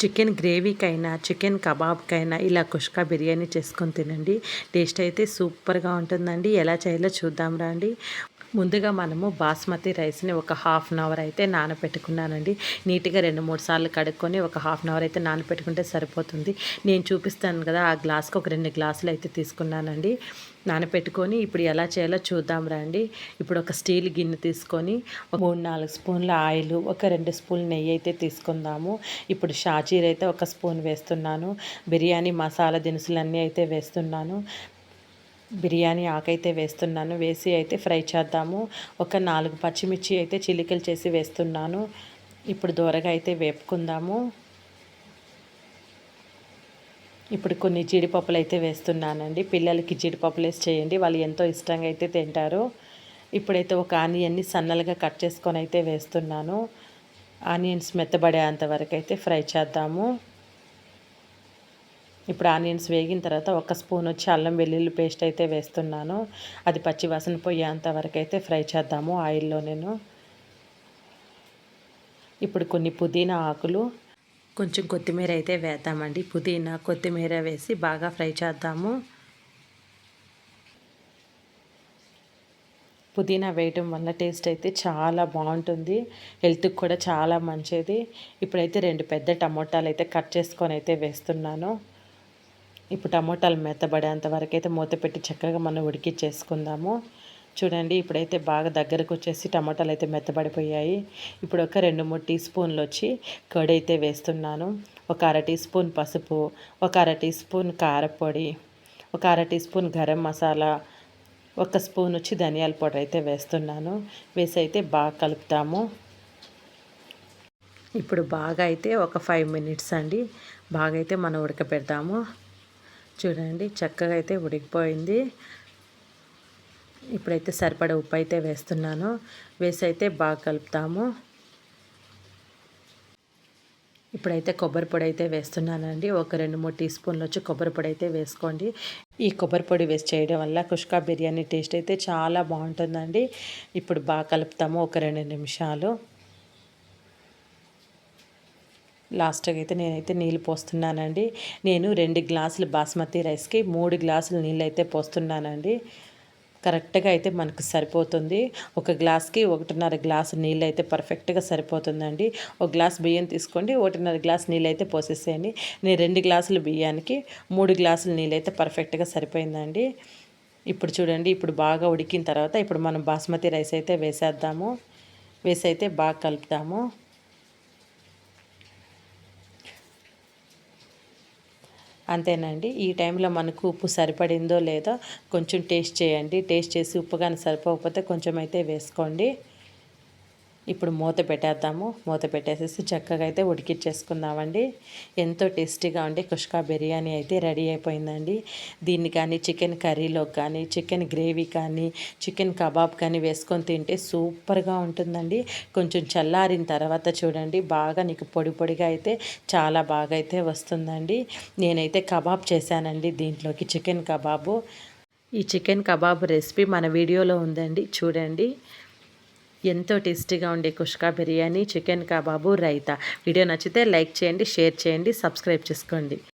Chicken గ్రేవీకైనా chicken కబాబ్కైనా ఇలా కుష్కా బిర్యానీ చేసుకొని తినండి. టేస్ట్ అయితే సూపర్గా ఉంటుందండి. ఎలా చేయాలో చూద్దాం రండి. ముందుగా మనము బాస్మతి రైస్ని ఒక హాఫ్ అన్ అవర్ అయితే నానబెట్టుకున్నానండి. నీట్గా రెండు మూడు సార్లు కడుక్కొని ఒక హాఫ్ అన్ అవర్ అయితే నానబెట్టుకుంటే సరిపోతుంది. నేను చూపిస్తాను కదా ఆ గ్లాస్కి ఒక రెండు గ్లాసులు అయితే తీసుకున్నానండి. నానపెట్టుకొని ఇప్పుడు ఎలా చేయాలో చూద్దాం రండి. ఇప్పుడు ఒక స్టీల్ గిన్నె తీసుకొని మూడు నాలుగు స్పూన్ల ఆయిల్ ఒక రెండు స్పూన్ల నెయ్యి అయితే తీసుకుందాము. ఇప్పుడు షాజీర్ అయితే ఒక స్పూన్ వేస్తున్నాను. బిర్యానీ మసాలా దినుసులన్నీ అయితే వేస్తున్నాను. బిర్యానీ ఆకైతే వేస్తున్నాను. వేసి అయితే ఫ్రై చేద్దాము. ఒక నాలుగు పచ్చిమిర్చి అయితే చిలికలు చేసి వేస్తున్నాను. ఇప్పుడు దూరగా అయితే వేపుకుందాము. ఇప్పుడు కొన్ని జీడిపప్పులు అయితే వేస్తున్నానండి. పిల్లలకి జీడిపప్పులు వేసి చేయండి. వాళ్ళు ఎంతో ఇష్టంగా అయితే తింటారు. ఇప్పుడైతే ఒక ఆనియన్ని సన్నలుగా కట్ చేసుకొని అయితే వేస్తున్నాను. ఆనియన్స్ మెత్తబడేంత వరకు అయితే ఫ్రై చేద్దాము. ఇప్పుడు ఆనియన్స్ వేగిన తర్వాత ఒక స్పూన్ వచ్చి అల్లం వెల్లుల్లి పేస్ట్ అయితే వేస్తున్నాను. అది పచ్చి వాసన పోయేంత వరకు అయితే ఫ్రై చేద్దాము ఆయిల్లో నేను. ఇప్పుడు కొన్ని పుదీనా ఆకులు కొంచెం కొత్తిమీర అయితే వేద్దామండి. పుదీనా కొత్తిమీర వేసి బాగా ఫ్రై చేద్దాము. పుదీనా వేయటం వల్ల టేస్ట్ అయితే చాలా బాగుంటుంది. హెల్త్కి కూడా చాలా మంచిది. ఇప్పుడైతే రెండు పెద్ద టమోటాలు అయితే కట్ చేసుకొని అయితే వేస్తున్నాను. ఇప్పుడు టమోటాలు మెత్తబడేంత వరకు అయితే మూత పెట్టి చక్కగా మనం ఉడికిచ్చేసుకుందాము. చూడండి ఇప్పుడైతే బాగా దగ్గరకు వచ్చేసి టమాటాలు అయితే మెత్తబడిపోయాయి. ఇప్పుడు ఒక రెండు మూడు టీ స్పూన్లు వచ్చి కర్డ్ అయితే వేస్తున్నాను. ఒక అర టీ స్పూన్ పసుపు ఒక అర టీ స్పూన్ కారపొడి ఒక అర టీ స్పూన్ గరం మసాలా ఒక స్పూన్ వచ్చి ధనియాల పౌడర్ అయితే వేస్తున్నాను. వేసి అయితే బాగా కలుపుతాము. ఇప్పుడు బాగా అయితే ఒక ఫైవ్ మినిట్స్ అండి. బాగా అయితే మనం ఉడకపెడతాము. చూడండి చక్కగా అయితే ఉడికిపోయింది. ఇప్పుడైతే సరిపడ ఉప్పు అయితే వేస్తున్నాను. వేసి అయితే బాగా కలుపుతాము. ఇప్పుడైతే కొబ్బరి పొడి అయితే వేస్తున్నానండి. ఒక రెండు మూడు టీ స్పూన్లు వచ్చి కొబ్బరి పొడి అయితే వేసుకోండి. ఈ కొబ్బరి పొడి వేసి చేయడం వల్ల కుష్కా బిర్యానీ టేస్ట్ అయితే చాలా బాగుంటుందండి. ఇప్పుడు బాగా కలుపుతాము ఒక రెండు నిమిషాలు. లాస్ట్గా అయితే నేనైతే నీళ్ళు పోస్తున్నానండి. నేను రెండు గ్లాసులు బాస్మతి రైస్కి మూడు గ్లాసులు నీళ్ళు అయితే పోస్తున్నానండి. కరెక్ట్గా అయితే మనకు సరిపోతుంది. ఒక గ్లాస్కి ఒకటిన్నర గ్లాసు నీళ్ళు అయితే పర్ఫెక్ట్గా సరిపోతుందండి. ఒక గ్లాస్ బియ్యం తీసుకోండి ఒకటిన్నర గ్లాస్ నీళ్ళు అయితే పోసేసేయండి. నేను రెండు గ్లాసులు బియ్యానికి మూడు గ్లాసులు నీళ్ళు అయితే పర్ఫెక్ట్గా సరిపోయిందండి. ఇప్పుడు చూడండి ఇప్పుడు బాగా ఉడికిన తర్వాత ఇప్పుడు మనం బాస్మతి రైస్ అయితే వేసేద్దాము. వేసి అయితే బాగా కలుపుతాము. అంతేనండి. ఈ టైంలో మనకు ఉప్పు సరిపడిందో లేదో కొంచెం టేస్ట్ చేయండి. టేస్ట్ చేసి ఉప్పు కానీ సరిపోకపోతే కొంచెం అయితే వేసుకోండి. ఇప్పుడు మూత పెట్టేద్దాము. మూత పెట్టేసేసి చక్కగా అయితే ఉడికిచ్చేసుకుందామండి. ఎంతో టేస్టీగా ఉండి కుష్కా బిర్యానీ అయితే రెడీ అయిపోయిందండి. దీన్ని కానీ చికెన్ కర్రీలో కానీ చికెన్ గ్రేవీ కానీ చికెన్ కబాబ్ కానీ వేసుకొని తింటే సూపర్గా ఉంటుందండి. కొంచెం చల్లారిన తర్వాత చూడండి బాగా నీకు పొడి పొడిగా అయితే చాలా బాగా అయితే వస్తుందండి. నేనైతే కబాబ్ చేశానండి దీంట్లోకి చికెన్ కబాబు. ఈ చికెన్ కబాబ్ రెసిపీ మన వీడియోలో ఉందండి. చూడండి. ఎంతో టేస్టీగా ఉండే kushka biryani chicken kebab raita. Video నచ్చితే లైక్ చేయండి షేర్ చేయండి సబ్స్క్రైబ్ చేసుకోండి.